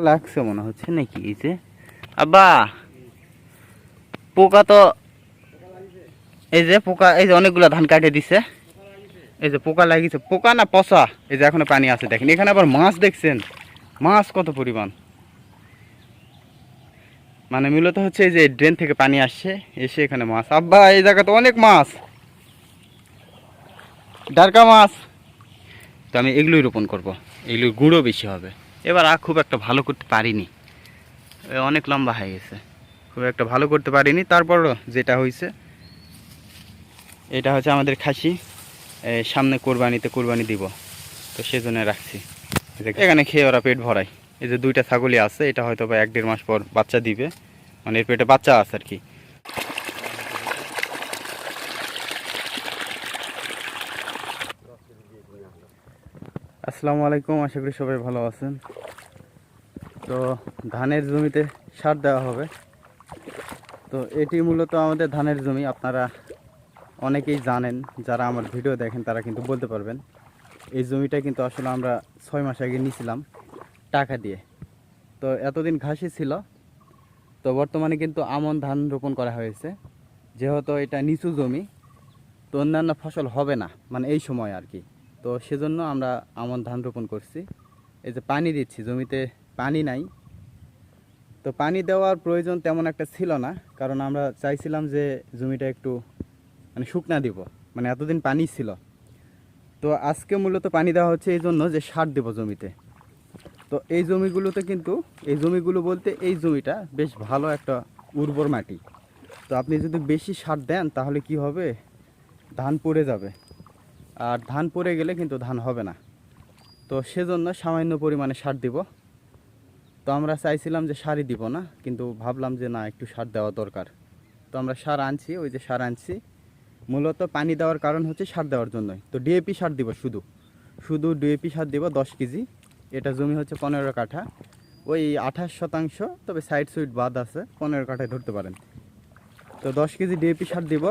লাগছে মনে হচ্ছে নাকি এই যে? আব্বা, পোকা তো এই যে পোকা, এই যে অনেকগুলো ধান কাটে দিছে। এই যে পোকা লাগিয়েছে পোকা না পচা? এই যে এখনও পানি আছে, দেখেন। এখানে আবার মাছ দেখছেন? মাছ কত পরিমাণ? মানে মূলত হচ্ছে এই যে ড্রেন থেকে পানি আসছে, এসে এখানে মাছ। আব্বা, এই জায়গাতে অনেক মাছ। ডারকা মাছ। তো আমি এগুলোই রোপণ করব। এগুলোর গুঁড়ো বেশি হবে। এবার আখ খুব একটা ভালো করতে পারিনি। অনেক লম্বা হয়ে গেছে। খুব একটা ভালো করতে পারিনি। তারপরও যেটা হয়েছে এটা হচ্ছে আমাদের খাসি। সামনে কোরবানিতে কোরবানি দিব। তো সেজন্য রাখছি। এখানে খেয়ে ওরা পেট ভরায়। এই যে দুইটা ছাগলই আছে এটা হয়তো বা এক দেড় মাস পর বাচ্চা দিবে। মানে এর পেটে বাচ্চা আছে আর কি। আসসালামু আলাইকুম, আশা করি সবাই ভালো আছেন। তো ধানের জমিতে সার দেওয়া হবে। তো এটি মূলত আমাদের ধানের জমি, আপনারা অনেকেই জানেন, যারা আমার ভিডিও দেখেন তারা কিন্তু বলতে পারবেন। এই জমিটা কিন্তু আসলে আমরা ছয় মাস আগে নিয়েছিলাম টাকা দিয়ে। তো এতদিন ঘাসই ছিল। তো বর্তমানে কিন্তু আমন ধান রোপণ করা হয়েছে। যেহেতু এটা নিচু জমি, তো অন্যান্য ফসল হবে না মানে এই সময় আর কি। তো সেজন্য আমরা আমন ধান রোপণ করছি। এই যে পানি দিচ্ছি, জমিতে পানি নাই। তো পানি দেওয়ার প্রয়োজন তেমন একটা ছিল না, কারণ আমরা চাইছিলাম যে জমিটা একটু মানে শুকনা দিব মানে এতদিন পানি ছিল। তো আজকে মূলত পানি দেওয়া হচ্ছে এই জন্য যে সার দেবো জমিতে। তো এই জমিগুলোতে কিন্তু, এই জমিগুলো বলতে এই জমিটা বেশ ভালো একটা উর্বর মাটি। তো আপনি যদি বেশি সার দেন তাহলে কি হবে? ধান পড়ে যাবে। আর ধান পড়ে গেলে কিন্তু ধান হবে না। তো সেজন্য সামান্য পরিমাণে সার দিব। তো আমরা চাইছিলাম যে সারই দিব না, কিন্তু ভাবলাম যে না, একটু সার দেওয়া দরকার। তো আমরা সার আনছি, ওই যে সার আনছি। মূলত পানি দেওয়ার কারণ হচ্ছে সার দেওয়ার জন্যই। তো ডিএপি সার দিব শুধু। শুধু ডিএপি সার দিব দশ কেজি। এটা জমি হচ্ছে পনেরো কাঠা। ওই আঠাশ শতাংশ, তবে সাইড সুইট বাদ আছে, পনেরো কাঠায় ধরতে পারেন। তো দশ কেজি ডিএপি সার দিব।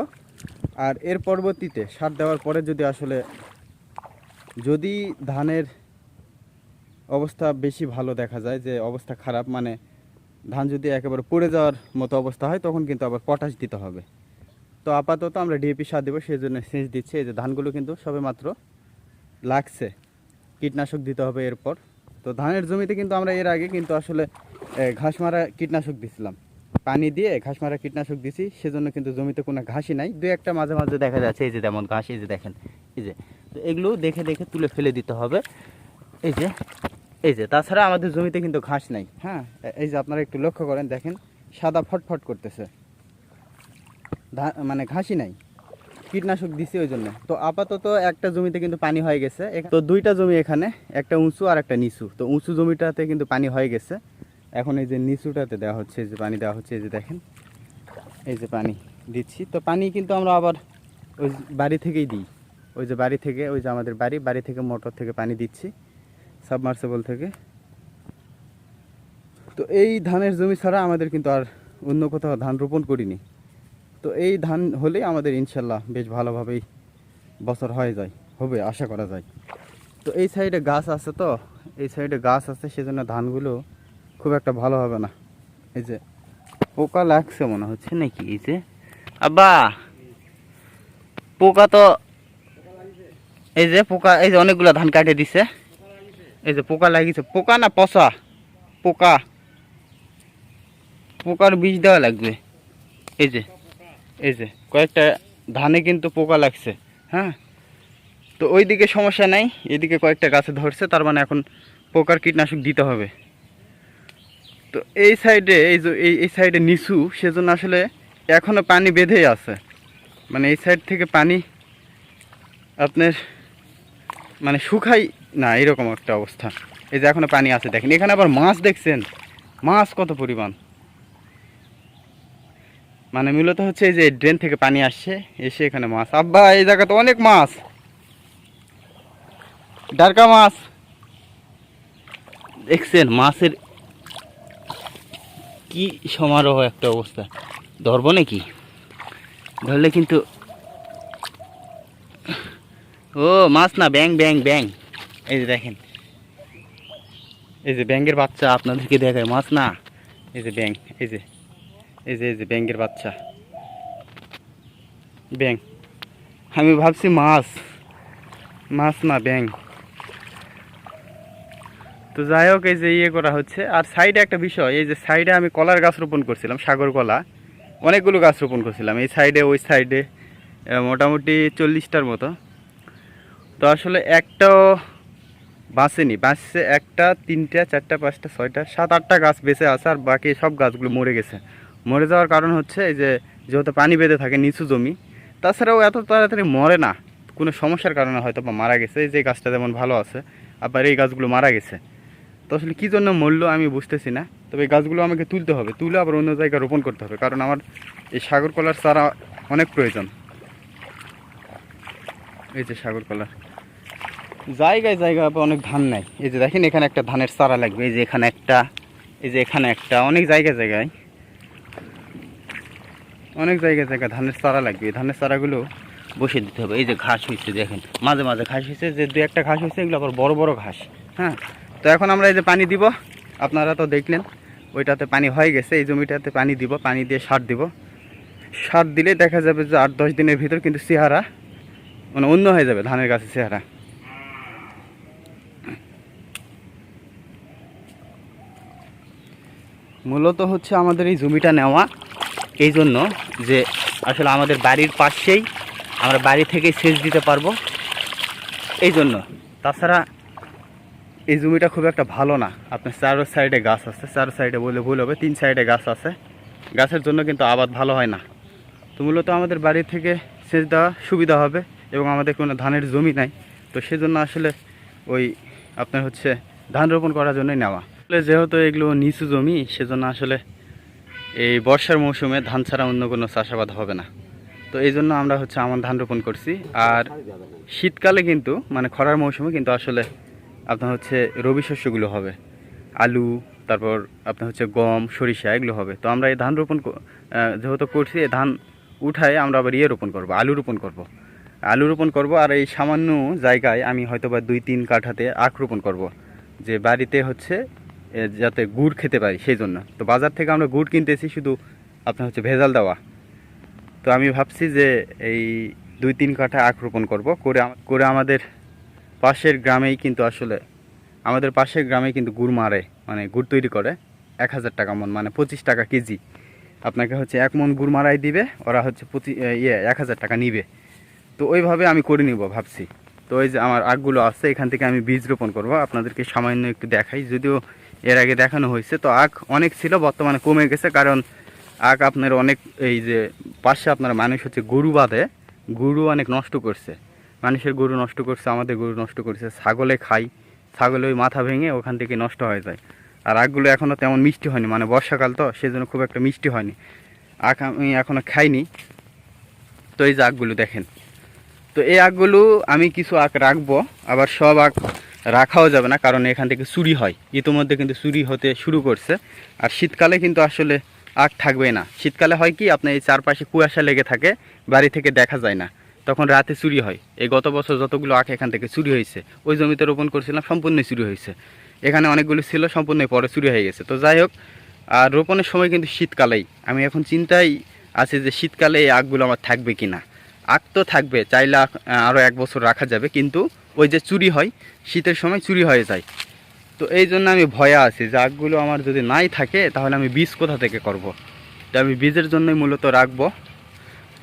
আর এর পরবর্তীতে সার দেওয়ার পরে যদি আসলে যদি ধানের অবস্থা বেশি ভালো দেখা যায়, যে অবস্থা খারাপ মানে ধান যদি একেবারে পড়ে যাওয়ার মতো অবস্থা হয়, তখন কিন্তু আবার পটাশ দিতে হবে। তো আপাতত আমরা ডিএপি সার দেবো সেই জন্য সেচ দিচ্ছি। এই যে ধানগুলো কিন্তু সবে মাত্র লাগছে, কীটনাশক দিতে হবে এরপর। তো ধানের জমিতে কিন্তু আমরা এর আগে কিন্তু আসলে ঘাস মারা কীটনাশক দিছিলাম। পানি দিয়ে ঘাস মারা কীটনাশক দিছি, সেজন্য কিন্তু জমিতে কোনো ঘাসই নাই। দু একটা মাঝে মাঝে দেখা যাচ্ছে, এই যে তেমন ঘাস, এই যে দেখেন, এই যে। তো এগুলো দেখে দেখে তুলে ফেলে দিতে হবে। এই যে এই যে, তাছাড়া আমাদের জমিতে কিন্তু ঘাস নাই। হ্যাঁ এই যে আপনারা একটু লক্ষ্য করেন, দেখেন, সাদা ফটফট করতেছে। মানে ঘাসই নাই। কীটনাশক দিছি ওই জন্য। তো আপাতত একটা জমিতে কিন্তু পানি হয়ে গেছে। তো দুইটা জমি এখানে, একটা উঁচু আর একটা নিচু। তো উঁচু জমিটাতে কিন্তু পানি হয়ে গেছে। এখন এই যে নিচুটাতে দেওয়া হচ্ছে, এই যে পানি দেওয়া হচ্ছে, এই যে দেখেন, এই যে পানি দিচ্ছি। তো পানি কিন্তু আমরা আবার ওই বাড়ি থেকেই দিই। ওই যে বাড়ি থেকে, ওই যে আমাদের বাড়ি বাড়ি থেকে মোটর থেকে পানি দিচ্ছি, সাবমার্সেবল থেকে। তো এই ধানের জমি ছাড়া আমাদের কিন্তু আর অন্য কোথাও ধান রোপণ করিনি। তো এই ধান হলেই আমাদের ইনশাল্লাহ বেশ ভালোভাবেই বছর হয়ে যায়, হবে, আশা করা যায়। তো এই সাইডে গাছ আছে তো, এই সাইডে গাছ আছে, সেজন্য ধানগুলো খুব একটা ভালো হবে না। এই যে, পোকা লাগছে মনে হচ্ছে নাকি? এই যে, আব্বা, পোকা তো, এই যে পোকা, এই যে অনেকগুলো ধান কাটে দিছে। এই যে পোকা লাগিয়েছে পোকা না পচা? পোকা। পোকার বীজ দেওয়া লাগবে। এই যে এই যে, কয়েকটা ধানে কিন্তু পোকা লাগছে হ্যাঁ? তো ওইদিকে সমস্যা নাই, এদিকে কয়েকটা গাছে ধরছে, তার মানে এখন পোকার কীটনাশক দিতে হবে। তো এই সাইডে, এই যে, এই সাইডে নিচু, সেজন্য আসলে এখনও পানি বেঁধেই আছে। মানে এই সাইড থেকে পানি আপনার মানে শুকাই না, এরকম একটা অবস্থা। এই যে এখনও পানি আছে, দেখেন। এখানে আবার মাছ দেখছেন? মাছ কত পরিমাণ? মানে মূলত হচ্ছে এই যে ড্রেন থেকে পানি আসছে, এসে এখানে মাছ। আব্বা, এই জায়গাতে অনেক মাছ। ডারকা মাছ। দেখছেন, মাছের কি সমারোহ একটা অবস্থা? ধরবো নাকি? ধরলে কিন্তু ও, মাছ না, ব্যাং ব্যাং ব্যাং। এই যে দেখেন। এই যে ব্যাঙের বাচ্চা আপনাদেরকে দেখায় মাছ না। এই যে ব্যাং, এই যে এই যে এই যে ব্যাঙের বাচ্চা। ব্যাং। আমি ভাবছি মাছ। মাছ না, ব্যাং। তো যাই হোক, এই যে ইয়ে করা হচ্ছে। আর সাইডে একটা বিষয়, এই যে সাইডে আমি কলার গাছ রোপণ করছিলাম, সাগর কলা। অনেকগুলো গাছ রোপণ করছিলাম, এই সাইডে ওই সাইডে মোটামুটি চল্লিশটার মতো। তো আসলে একটাও বাঁচেনি, বাঁচছে একটা, তিনটা, চারটা, পাঁচটা, ছয়টা, সাত, আটটা গাছ বেঁচে আছে, আর বাকি সব গাছগুলো মরে গেছে। মরে যাওয়ার কারণ হচ্ছে, এই যে যেহেতু পানি বেঁধে থাকে নিচু জমি, তাছাড়াও এত তাড়াতাড়ি মরে না। কোনো সমস্যার কারণে হয়তো বা মারা গেছে, এই যে গাছটা যেমন ভালো আছে, আবার এই গাছগুলো মারা গেছে। তো আসলে কী জন্য মূল্য আমি বুঝতেছি না। তবে গাছগুলো আমাকে তুলতে হবে, তুলে আবার অন্য জায়গায় রোপণ করতে হবে, কারণ আমার এই সাগর কলার চারা অনেক প্রয়োজন। এই যে সাগর কলার জায়গায় আবার অনেক ধান নাই। এই যে দেখেন, এখানে একটা ধানের চারা লাগবে, এই যে এখানে একটা, এই যে এখানে একটা, অনেক জায়গায় জায়গায়। অনেক জায়গায় জায়গায় ধানের চারা লাগবে ধানের চারাগুলো বসে দিতে হবে। এই যে ঘাস হয়েছে, দেখেন, মাঝে মাঝে ঘাস হয়েছে, যে দু একটা ঘাস হয়েছে, এগুলো আবার বড় বড় ঘাস হ্যাঁ? তো এখন আমরা এই যে পানি দিব। আপনারা তো দেখলেন, ওইটাতে পানি হয়ে গেছে, এই জমিটাতে পানি দিব, পানি দিয়ে সার দিব। সার দিলে দেখা যাবে যে আট দশ দিনের ভিতর কিন্তু চেহারা মানে অন্য হয়ে যাবে, ধানের গাছের চেহারা। মূলত হচ্ছে আমাদের এই জমিটা নেওয়া এই জন্য যে আসলে আমাদের বাড়ির পাশেই আমরা বাড়ি থেকেই সেচ দিতে পারব। এই জন্য। তাছাড়া এই জমিটা খুব একটা ভালো না। আপনার চারো সাইডে গাছ আছে, চারো সাইডে বলে ভুল হবে, তিন সাইডে গাছ আছে। গাছের জন্য কিন্তু আবাদ ভালো হয় না। তো মূলত আমাদের বাড়ি থেকে সেচ দেওয়া সুবিধা হবে এবং আমাদের কোনো ধানের জমি নাই। তো সেজন্য আসলে ওই আপনার হচ্ছে ধান রোপণ করার জন্যই নেওয়া। আসলে যেহেতু এগুলো নিচু জমি, সেজন্য আসলে এই বর্ষার মৌসুমে ধান ছাড়া অন্য কোনো চাষাবাদ হবে না। তো এই জন্য আমরা হচ্ছে আমার ধান রোপণ করছি। আর শীতকালে কিন্তু মানে খরার মৌসুমে কিন্তু আসলে আপনার হচ্ছে রবি শস্যগুলো হবে। আলু, তারপর আপনার হচ্ছে গম, সরিষা, এগুলো হবে। তো আমরা এই ধান রোপণ যেহেতু করছি, এই ধান উঠায় আমরা আবার ইয়ে রোপণ করব, আলু রোপণ করব। আলু রোপণ করব আর এই সামান্য জায়গায় আমি হয়তো বা দুই তিন কাঠাতে আখ রোপণ করব, যে বাড়িতে হচ্ছে যাতে গুড় খেতে পারি সেই জন্য। তো বাজার থেকে আমরা গুড় কিনতেছি শুধু আপনার হচ্ছে ভেজাল দেওয়া। তো আমি ভাবছি যে এই দুই তিন কাঠা আখ রোপণ করব, করে করে আমাদের পাশের গ্রামেই কিন্তু আসলে, আমাদের পাশের গ্রামে কিন্তু গুড় মারে মানে গুড় তৈরি করে, এক হাজার টাকা মন মানে পঁচিশ টাকা কেজি। আপনাকে হচ্ছে এক মন গুড় মারাই দিবে, ওরা হচ্ছে পঁচি ইয়ে এক হাজার টাকা নিবে। তো ওইভাবে আমি করে নিব ভাবছি। তো ওই যে আমার আখগুলো আছে, এখান থেকে আমি বীজ রোপণ করব, আপনাদেরকে সামান্য একটু দেখাই, যদিও এর আগে দেখানো হয়েছে। তো আখ অনেক ছিল, বর্তমানে কমে গেছে, কারণ আখ আপনার অনেক, এই যে পাশে আপনার মানুষ হচ্ছে গরু বাঁধে, গরু অনেক নষ্ট করছে। মানুষের গরু নষ্ট করছে, আমাদের গরু নষ্ট করছে। ছাগলে খাই, ছাগলে ওই মাথা ভেঙে ওখান থেকে নষ্ট হয়ে যায়। আর আখগুলো এখনও তেমন মিষ্টি হয়নি মানে বর্ষাকাল তো, সেজন্য খুব একটা মিষ্টি হয়নি। আখ আমি এখনও খাইনি। তো এই যে আখগুলো দেখেন। তো এই আখগুলো আমি কিছু আখ রাখব, আবার সব আখ রাখাও যাবে না, কারণ এখান থেকে চুরি হয়। ইতিমধ্যে কিন্তু চুরি হতে শুরু করছে। আর শীতকালে কিন্তু আসলে আখ থাকবে না। শীতকালে হয় কি, আপনার এই চারপাশে কুয়াশা লেগে থাকে, বাড়ি থেকে দেখা যায় না। তখন রাতে চুরি হয়। এই গত বছর যতগুলো আখ এখান থেকে চুরি হয়েছে, ওই জমিতে রোপণ করছিলাম, সম্পূর্ণই চুরি হয়েছে। এখানে অনেকগুলো ছিল, সম্পূর্ণই পরে চুরি হয়ে গেছে। তো যাই হোক, আর রোপণের সময় কিন্তু শীতকালেই। আমি এখন চিন্তাই আছে যে শীতকালে এই আখগুলো আমার থাকবে কি না। আখ তো থাকবে, চাইলে আখ আরও এক বছর রাখা যাবে, কিন্তু ওই যে চুরি হয়, শীতের সময় চুরি হয়ে যায়। তো এই জন্য আমি ভয়ে আছি যে আখগুলো আমার যদি নাই থাকে, তাহলে আমি বীজ কোথা থেকে করব। তো আমি বীজের জন্যই মূলত রাখব।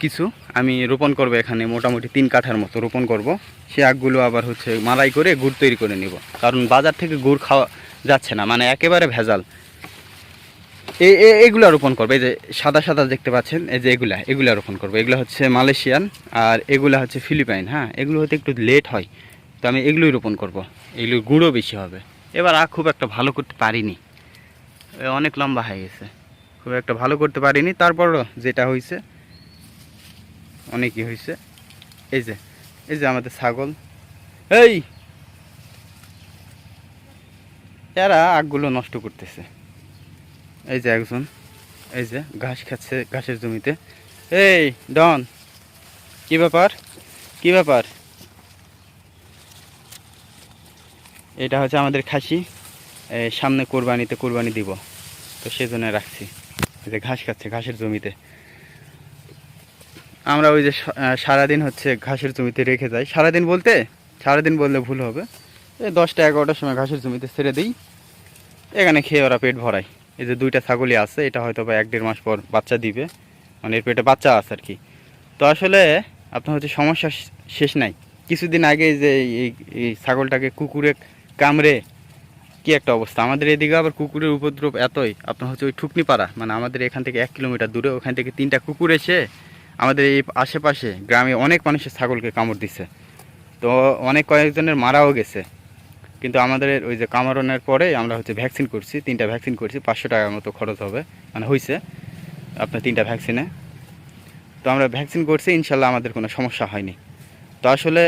কিছু আমি রোপণ করব এখানে, মোটামুটি তিন কাঠার মতো রোপণ করব। সে আখগুলো আবার হচ্ছে মালাই করে গুড় তৈরি করে নিব। কারণ বাজার থেকে গুড় খাওয়া যাচ্ছে না মানে একেবারে ভেজাল। এই এগুলা রোপণ করব, এই যে সাদা সাদা দেখতে পাচ্ছেন, এই যে এগুলা এগুলা রোপণ করব। এগুলো হচ্ছে মালয়েশিয়ান আর এগুলা হচ্ছে ফিলিপাইন হ্যাঁ? এগুলো হতে একটু লেট হয়, তো আমি এগুলোই রোপণ করব। এগুলোর গুঁড়ো বেশি হবে। এবার আখ খুব একটা ভালো করতে পারিনি। অনেক লম্বা হয়ে গেছে। খুব একটা ভালো করতে পারিনি। তারপরও যেটা হয়েছে অনেকই হয়েছে এই যে এই যে আমাদের ছাগল। এই! এরা আখগুলো নষ্ট করতেছে। এই যে একজন, এই যে ঘাস খাচ্ছে ঘাসের জমিতে। এই, ডন, কি ব্যাপার? কি ব্যাপার? এটা হচ্ছে আমাদের খাসি। সামনে কোরবানিতে কোরবানি দিব। তো সেজন্য রাখছি। এই যে ঘাস খাচ্ছে ঘাসের জমিতে। আমরা ওই যে সারাদিন হচ্ছে ঘাসের জমিতে রেখে যাই। সারাদিন বলতে, সারাদিন বললে ভুল হবে। এই দশটা এগারোটার সময় ঘাসের জমিতে ছেড়ে দিই। এখানে খেয়ে ওরা পেট ভরায়। এই যে দুইটা ছাগলই আছে, এটা হয়তো বা এক দেড় মাস পর বাচ্চা দিবে। মানে এর পেটে বাচ্চা আছে আর কি। তো আসলে আপনার হচ্ছে সমস্যা শেষ নাই। কিছুদিন আগে যে এই ছাগলটাকে কুকুরে কামড়ে, কি একটা অবস্থা। আমাদের এদিকে আবার কুকুরের উপদ্রব এতই। আপনার হচ্ছে ওই ঠুকনি পাড়া মানে আমাদের এখান থেকে এক কিলোমিটার দূরে, ওখান থেকে তিনটা কুকুর এসে আমাদের এই আশেপাশে গ্রামে অনেক মানুষের ছাগলকে কামড় দিছে। তো অনেক কয়েকজনের মারাও গেছে। কিন্তু আমাদের ওই যে কামড়ানোর পরে আমরা হচ্ছে ভ্যাকসিন করছি, তিনটা ভ্যাকসিন করছি, পাঁচশো টাকার মতো খরচ হবে। মানে হয়েছে আপনার তিনটা ভ্যাকসিনে। তো আমরা ভ্যাকসিন করছি, ইনশাল্লাহ আমাদের কোনো সমস্যা হয়নি। তো আসলে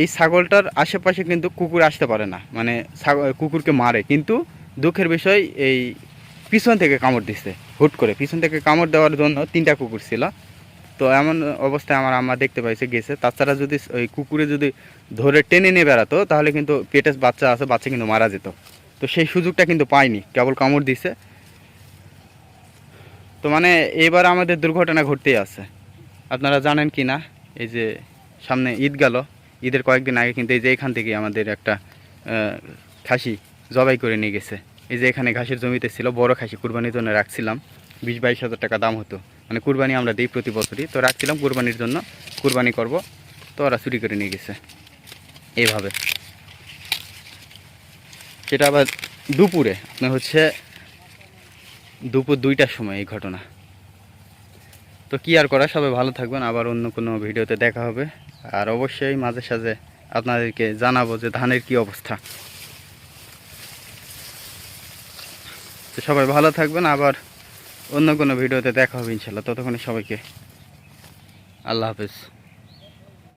এই ছাগলটার আশেপাশে কিন্তু কুকুর আসতে পারে না। মানে কুকুরকে মারে, কিন্তু দুঃখের বিষয় এই পিছন থেকে কামড় দিচ্ছে হুট করে পিছন থেকে কামড় দেওয়ার জন্য তিনটা কুকুর ছিল। তো এমন অবস্থায় আমার আম্মা দেখতে পাইছে, গেছে। তাছাড়া যদি ওই কুকুরে যদি ধরে টেনে নিয়ে বেড়াতো, তাহলে কিন্তু পেটে বাচ্চা আছে, বাচ্চা কিন্তু মারা যেত। তো সেই সুযোগটা কিন্তু পাইনি, কেবল কামড় দিছে। তো মানে এবার আমাদের দুর্ঘটনা ঘটতেই আছে। আপনারা জানেন কি না? এই যে সামনে ঈদ গেল, ঈদের কয়েকদিন আগে কিন্তু এই যে এখান থেকে আমাদের একটা খাসি জবাই করে নিয়ে গেছে। এই যে এখানে ঘাসের জমিতে ছিল, বড় খাসি কুরবানির জন্য রাখছিলাম। বিশ বাইশ হাজার টাকা দাম হতো। মানে কুরবানি আমরা দিই প্রতি বছরই। তো রাখছিলাম কুরবানির জন্য। কুরবানি করব। তো ওরা চুরি করে নিয়ে গেছে। এইভাবে। সেটা আবার দুপুরে আপনার হচ্ছে দুপুর দুইটার সময় এই ঘটনা। তো কি আর করা, সবাই ভালো থাকবেন। আবার অন্য কোনো ভিডিওতে দেখা হবে। আর অবশ্যই মাঝে সাঝে আপনাদেরকে জানাব যে ধানের কি অবস্থা। তো সবাই ভালো থাকবেন। আবার অন্য কোনো ভিডিওতে দেখা হবে ইনশাল্লাহ ততক্ষণে সবাইকে আল্লাহ হাফেজ।